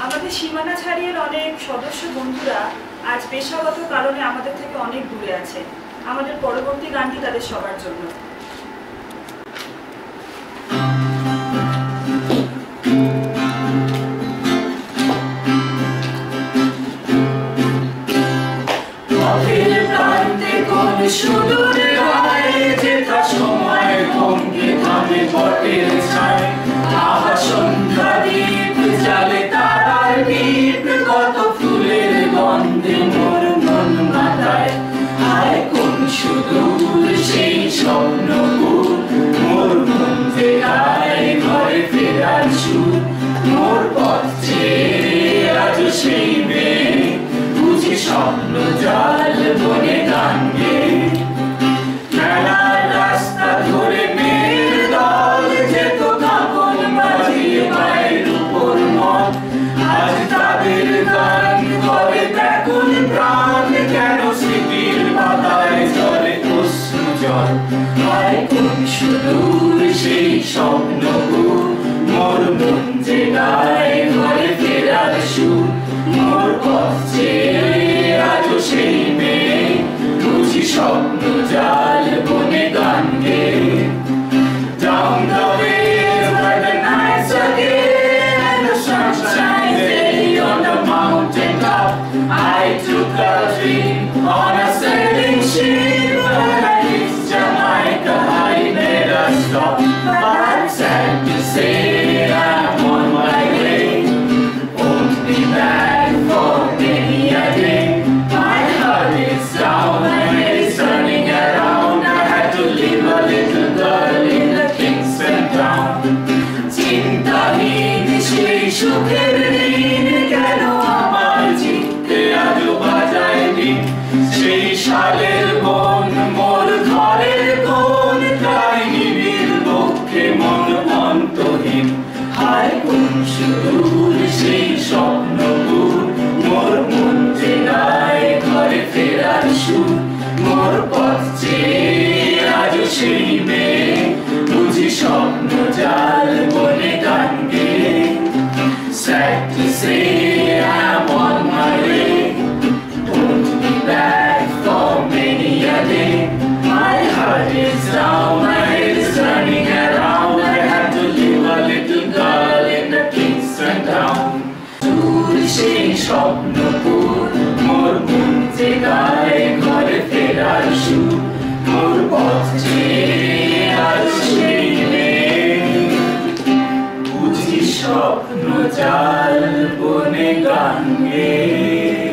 আমাদের সীমানা ছাড়িয়ে অনেক সদস্য বন্ধুরা আজ পেশাগত কারণে আমাদের থেকে অনেক দূরে আছে। আমাদের পরবর্তী গানটি তাদের সবার জন্য। সময় ভঙ্গে থামে মেয়ে বুঝি স্বপ্ন জাল বনে গান গেয়ে মেলার রাস্তা ধরে মেয়ের দল যেত কাপন বাজিয়ে মায়ের উপর মত আজ তাদের গান করে ব্যাকুল প্রাণ, কেন স্মৃতির পাতায় জলে অশ্রু জল হয় সুদূর সেই স্বপ্ন হায় কোন সুদূর সেই স্বপ্ন মোর মন যে গায়ে ঘরে ফেরার সুর, মোর পথ চেয়ে আজ সেই মেয়ে, বুঝি স্বপ্ন জাল বনে গান গেয়ে Sad to say I'm বুঝি স্বপ্ন জাল বনে গান গেয়ে